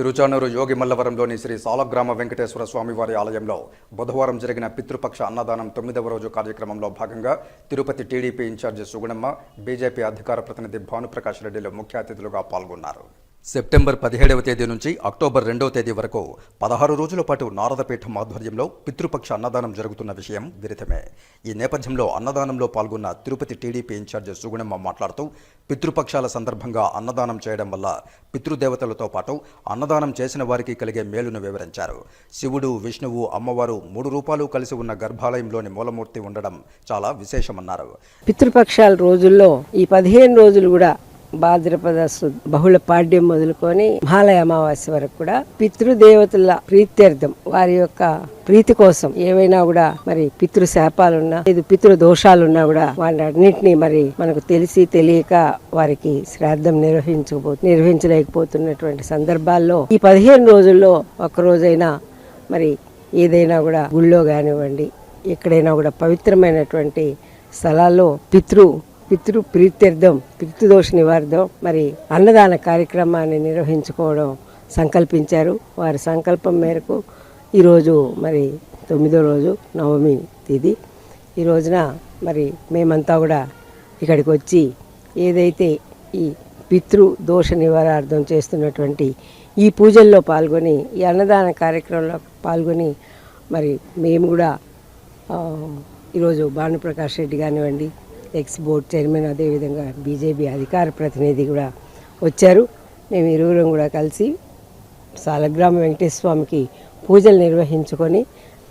తిరుచానూరు యోగి మల్లవరంలోని శ్రీ సాలగ్రామ వెంకటేశ్వర స్వామివారి ఆలయంలో బుధవారం జరిగిన పితృపక్ష అన్నదానం తొమ్మిదవ రోజు కార్యక్రమంలో భాగంగా Tirupati TDP incharge Sugunamma BJP అధికార ప్రతినిధి భానుప్రకాష్ రెడ్డిలు ముఖ్య అతిథులుగా పాల్గొన్నారు. సెప్టెంబర్ పదిహేడవ తేదీ నుంచి అక్టోబర్ రెండవ తేదీ వరకు పదహారు రోజుల పాటు నారదపీఠం ఆధ్వర్యంలో పితృపక్ష అన్నదానం జరుగుతున్న విషయం విదితమే ఈ నేపథ్యంలో అన్నదానంలో పాల్గొన్న తిరుపతి టీడీపీ ఇన్ఛార్జి సుగుణమ్మ మాట్లాడుతూ పితృపక్షాల సందర్భంగా అన్నదానం చేయడం వల్ల పితృదేవతలతో పాటు అన్నదానం చేసిన వారికి కలిగే మేలును వివరించారు. శివుడు విష్ణువు అమ్మవారు మూడు రూపాలు కలిసి ఉన్న గర్భాలయంలోని మూలమూర్తి ఉండడం చాలా విశేషమన్నారు. పితృపక్షాల రోజుల్లో ఈ పదిహేను రోజులు కూడా భాద్రపద బహుళ పాడ్యం మొదలుకొని మహాలయ అమావాస్య వరకు కూడా పితృదేవతల ప్రీత్యర్థం. వారి యొక్క ప్రీతి కోసం ఏవైనా కూడా మరి పితృ శాపాలున్నా లేదు పితృ దోషాలున్నా కూడా వాటి అన్నింటినీ మరి మనకు తెలిసి తెలియక వారికి శ్రాద్ధం నిర్వహించబో నిర్వహించలేకపోతున్నటువంటి సందర్భాల్లో ఈ పదిహేను రోజుల్లో ఒక రోజైనా మరి ఏదైనా కూడా గుళ్ళో కానివ్వండి ఎక్కడైనా కూడా పవిత్రమైనటువంటి స్థలాల్లో పితృ పితృ ప్రీత్యర్థం పితృదోష నివార్థం మరి అన్నదాన కార్యక్రమాన్ని నిర్వహించుకోవడం సంకల్పించారు. వారి సంకల్పం మేరకు ఈరోజు మరి తొమ్మిదో రోజు నవమి తేదీ. ఈ రోజున మరి మేమంతా కూడా ఇక్కడికి వచ్చి ఏదైతే ఈ పితృ దోష నివారార్థం చేస్తున్నటువంటి ఈ పూజల్లో పాల్గొని ఈ అన్నదాన కార్యక్రమంలో పాల్గొని మరి మేము కూడా ఈరోజు భానుప్రకాష్ రెడ్డి కానివ్వండి ఎక్స్ బోర్డ్ చైర్మన్ అదేవిధంగా బీజేపీ అధికార ప్రతినిధి కూడా వచ్చారు. మేము ఇరువురం కూడా కలిసి సాలగ్రామ వెంకటేశ్వర స్వామికి పూజలు నిర్వహించుకొని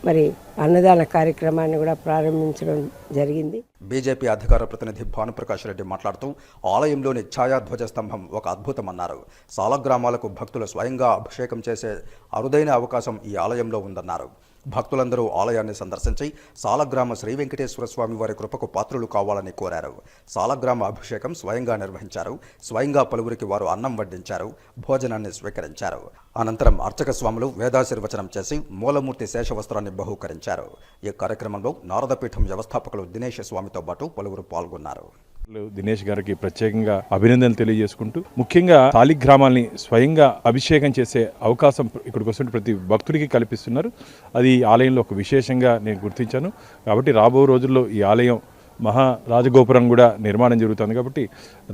మరి అన్నదాన కార్యక్రమాన్ని కూడా ప్రారంభించడం జరిగింది. బీజేపీ అధికార ప్రతినిధి భానుప్రకాష్ రెడ్డి మాట్లాడుతూ ఆలయంలోని ఛాయాధ్వజ స్తంభం ఒక అద్భుతమన్నారు. సాలగ్రామాలకు భక్తులు స్వయంగా అభిషేకం చేసే అరుదైన అవకాశం ఈ ఆలయంలో ఉందన్నారు. భక్తులందరూ ఆలయాన్ని సందర్శించి సాలగ్రామ శ్రీ వెంకటేశ్వర స్వామి వారి కృపకు పాత్రులు కావాలని కోరారు. సాలగ్రామ అభిషేకం స్వయంగా నిర్వహించారు. స్వయంగా పలువురికి వారు అన్నం వడ్డించారు. భోజనాన్ని స్వీకరించారు. అనంతరం అర్చక స్వాములు వేదాశీర్వచనం చేసి మూలమూర్తి శేషవస్త్రాన్ని బహూకరించారు. ఈ కార్యక్రమంలో నారదపీఠం వ్యవస్థాపకులు దినేష్ స్వామితో పాటు పలువురు పాల్గొన్నారు. దినేష్ గారికి ప్రత్యేకంగా అభినందనలు తెలియజేసుకుంటూ ముఖ్యంగా గ్రామాల్ని స్వయంగా అభిషేకం చేసే అవకాశం ఇక్కడికి వస్తున్న ప్రతి భక్తుడికి కల్పిస్తున్నారు. అది ఈ ఆలయంలో ఒక విశేషంగా నేను గుర్తించాను. కాబట్టి రాబో రోజుల్లో ఈ ఆలయం మహా రాజగోపురం కూడా నిర్మాణం జరుగుతుంది. కాబట్టి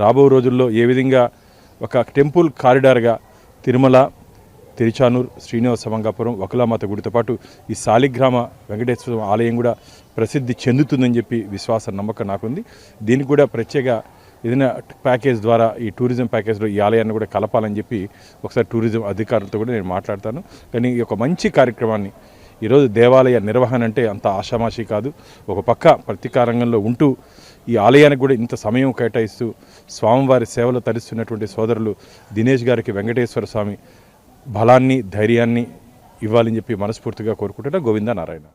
రాబో రోజుల్లో ఏ విధంగా ఒక టెంపుల్ కారిడార్గా తిరుమల తిరుచానూర్ శ్రీనివాస మంగాపురం వకులామాత గుడితో పాటు ఈ శాలిగ్రామ వెంకటేశ్వర ఆలయం కూడా ప్రసిద్ధి చెందుతుందని చెప్పి విశ్వాస నమ్మకం నాకుంది. దీనికి కూడా ప్రత్యేక ఏదైనా ప్యాకేజ్ ద్వారా ఈ టూరిజం ప్యాకేజ్లో ఈ ఆలయాన్ని కూడా కలపాలని చెప్పి ఒకసారి టూరిజం అధికారులతో కూడా నేను మాట్లాడతాను. కానీ ఈ యొక్క మంచి కార్యక్రమాన్ని ఈరోజు దేవాలయ నిర్వహణ అంటే అంత ఆషామాషి కాదు. ఒక పక్క ప్రతికా రంగంలో ఉంటూ ఈ ఆలయానికి కూడా ఇంత సమయం కేటాయిస్తూ స్వామివారి సేవలు తరిస్తున్నటువంటి సోదరులు దినేష్ గారికి వెంకటేశ్వర స్వామి బలాన్ని ధైర్యాన్ని ఇవ్వాలని చెప్పి మనస్ఫూర్తిగా కోరుకుంటున్నా. గోవింద నారాయణ